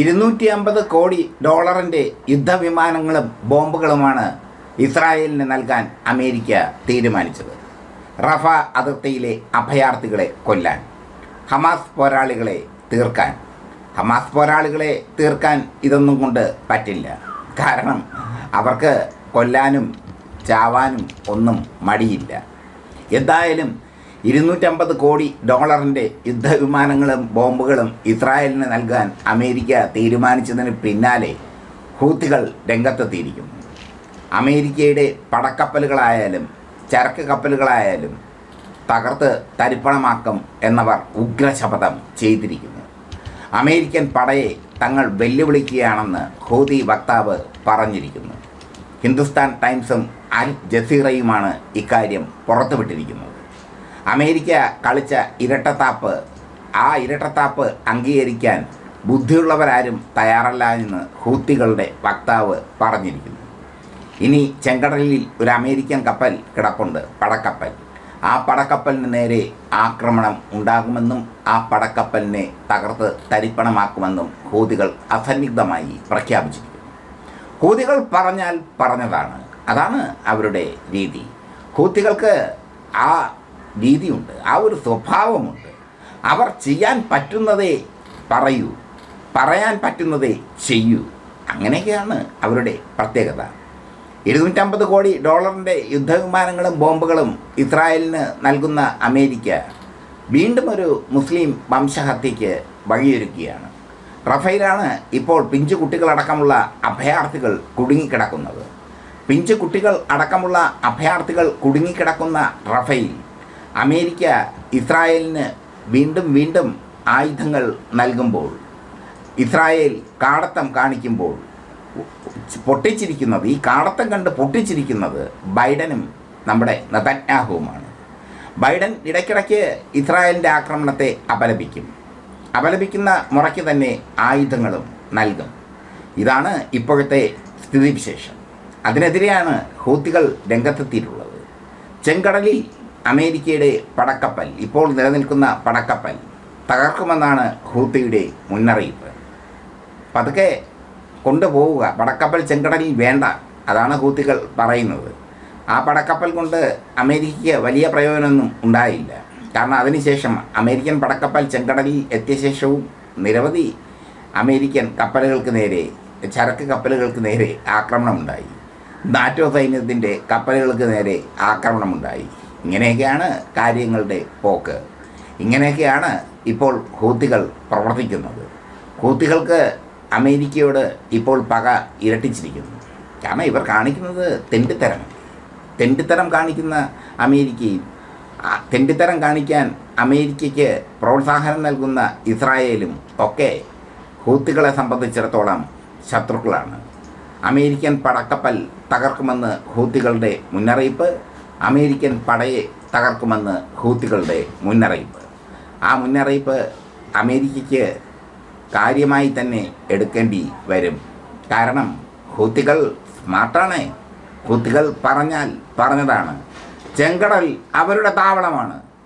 ഇരുന്നൂറ്റി അമ്പത് കോടി ഡോളറിന്റെ യുദ്ധവിമാനങ്ങളും ബോംബുകളുമാണ് ഇസ്രായേലിന് നൽകാൻ അമേരിക്ക തീരുമാനിച്ചത്. റഫ അതിർത്തിയിലെ അഭയാർത്ഥികളെ കൊല്ലാൻ ഹമാസ് പോരാളികളെ തീർക്കാൻ. ഹമാസ് പോരാളികളെ തീർക്കാൻ ഇതൊന്നും കൊണ്ട് പറ്റില്ല. കാരണം അവർക്ക് കൊല്ലാനും ചാവാനും ഒന്നും മടിയില്ല. എന്തായാലും ഇരുന്നൂറ്റമ്പത് കോടി ഡോളറിന്റെ യുദ്ധവിമാനങ്ങളും ബോംബുകളും ഇസ്രായേലിന് നൽകാൻ അമേരിക്ക തീരുമാനിച്ചതിന് പിന്നാലെ ഹൂത്തികൾ രംഗത്തെത്തിയിരിക്കുന്നു. അമേരിക്കയുടെ പടക്കപ്പലുകളായാലും ചരക്ക് കപ്പലുകളായാലും തകർത്ത് തരിപ്പണമാക്കും എന്നവർ ഉഗ്രശപഥം ചെയ്തിരിക്കുന്നു. അമേരിക്കൻ പടയെ തങ്ങൾ വെല്ലുവിളിക്കുകയാണെന്ന് ഹൂതി വക്താവ് പറഞ്ഞിരിക്കുന്നു. ഹിന്ദുസ്ഥാൻ ടൈംസും അൽ ജസീറയുമാണ് ഇക്കാര്യം പുറത്തുവിട്ടിരിക്കുന്നത്. അമേരിക്ക കളിച്ച ഇരട്ടത്താപ്പ്. ആ ഇരട്ടത്താപ്പ് അംഗീകരിക്കാൻ ബുദ്ധിയുള്ളവരാരും തയ്യാറല്ല എന്ന് ഹൂത്തികളുടെ വക്താവ് പറഞ്ഞിരിക്കുന്നു. ഇനി ചെങ്കടലിൽ ഒരു അമേരിക്കൻ കപ്പൽ കിടപ്പുണ്ട് പടക്കപ്പൽ. ആ പടക്കപ്പലിന് നേരെ ആക്രമണം ഉണ്ടാകുമെന്നും ആ പടക്കപ്പലിനെ തകർത്ത് തരിപ്പണമാക്കുമെന്നും ഹൂതികൾ അസന്നിഗ്ധമായി പ്രഖ്യാപിച്ചിരിക്കുന്നു. ഹൂതികൾ പറഞ്ഞാൽ പറഞ്ഞതാണ്. അതാണ് അവരുടെ രീതി. ഹൂത്തികൾക്ക് ആ രീതിയുണ്ട്. ആ ഒരു സ്വഭാവമുണ്ട്. അവർ ചെയ്യാൻ പറ്റുന്നതേ പറയൂ. പറയാൻ പറ്റുന്നതേ ചെയ്യൂ. അങ്ങനെയൊക്കെയാണ് അവരുടെ പ്രത്യേകത. ഇരുന്നൂറ്റമ്പത് കോടി ഡോളറിന്റെ യുദ്ധവിമാനങ്ങളും ബോംബുകളും ഇസ്രായേലിന് നൽകുന്ന അമേരിക്ക വീണ്ടും ഒരു മുസ്ലിം വംശഹത്യയ്ക്ക് വഴിയൊരുക്കുകയാണ്. റഫേലാണ് ഇപ്പോൾ പിഞ്ചു കുട്ടികളടക്കമുള്ള അഭയാർത്ഥികൾ കുടുങ്ങിക്കിടക്കുന്നത്. പിഞ്ചു കുട്ടികൾ അടക്കമുള്ള അഭയാർത്ഥികൾ കുടുങ്ങിക്കിടക്കുന്ന റഫേൽ അമേരിക്ക ഇസ്രായേലിന് വീണ്ടും വീണ്ടും ആയുധങ്ങൾ നൽകുമ്പോൾ ഇസ്രായേൽ കാടത്തം കാണിക്കുമ്പോൾ പൊട്ടിച്ചിരിക്കുന്നത് ഈ കാടത്തം കണ്ട് പൊട്ടിച്ചിരിക്കുന്നത് ബൈഡനും നമ്മുടെ നതന്യാഹുവുമാണ്. ബൈഡൻ ഇടയ്ക്കിടയ്ക്ക് ഇസ്രായേലിന്റെ ആക്രമണത്തെ അപലപിക്കും. അപലപിക്കുന്ന മുറയ്ക്ക് തന്നെ ആയുധങ്ങളും നൽകും. ഇതാണ് ഇപ്പോഴത്തെ സ്ഥിതിവിശേഷം. അതിനെതിരെയാണ് ഹൂത്തികൾ രംഗത്തെത്തിയിട്ടുള്ളത്. ചെങ്കടലിൽ അമേരിക്കയുടെ പടക്കപ്പൽ ഇപ്പോൾ നിലനിൽക്കുന്ന പടക്കപ്പൽ തകർക്കുമെന്നാണ് ഹൂത്തിയുടെ മുന്നറിയിപ്പ്. പതുക്കെ കൊണ്ടുപോവുക പടക്കപ്പൽ ചെങ്കടലിൽ വേണ്ട അതാണ് ഹൂത്തികൾ പറയുന്നത്. ആ പടക്കപ്പൽ കൊണ്ട് അമേരിക്കയ്ക്ക് വലിയ പ്രയോജനമൊന്നും ഉണ്ടായില്ല. കാരണം അതിനുശേഷം അമേരിക്കൻ പടക്കപ്പൽ ചെങ്കടലിൽ എത്തിയ ശേഷവും നിരവധി അമേരിക്കൻ കപ്പലുകൾക്ക് നേരെ ചരക്ക് കപ്പലുകൾക്ക് നേരെ ആക്രമണമുണ്ടായി. നാറ്റോ സൈന്യത്തിന്റെ കപ്പലുകൾക്ക് നേരെ ആക്രമണമുണ്ടായി. ഇങ്ങനെയൊക്കെയാണ് കാര്യങ്ങളുടെ പോക്ക്. ഇങ്ങനെയൊക്കെയാണ് ഇപ്പോൾ ഹൂത്തികൾ പ്രവർത്തിക്കുന്നത്. ഹൂത്തികൾക്ക് അമേരിക്കയോട് ഇപ്പോൾ പക ഇരട്ടിച്ചിരിക്കുന്നു. കാരണം ഇവർ കാണിക്കുന്നത് തെണ്ടിത്തരം. തെണ്ടിത്തരം കാണിക്കുന്ന അമേരിക്കയും തെണ്ടിത്തരം കാണിക്കാൻ അമേരിക്കയ്ക്ക് പ്രോത്സാഹനം നൽകുന്ന ഇസ്രായേലും ഒക്കെ ഹൂത്തികളെ സംബന്ധിച്ചിടത്തോളം ശത്രുക്കളാണ്. അമേരിക്കൻ പടക്കപ്പൽ തകർക്കുമെന്ന് ഹൂത്തികളുടെ മുന്നറിയിപ്പ് അമേരിക്കൻ പടയെ തകർക്കുമെന്ന് ഹൂത്തികളുടെ മുന്നറിയിപ്പ്. ആ മുന്നറിയിപ്പ് അമേരിക്കയ്ക്ക് കാര്യമായി തന്നെ എടുക്കേണ്ടി വരും. കാരണം ഹൂത്തികൾ സ്മാർട്ടാണ്. ഹൂത്തികൾ പറഞ്ഞാൽ പറഞ്ഞതാണ്. ചെങ്കടൽ അവരുടെ താവളമാണ്.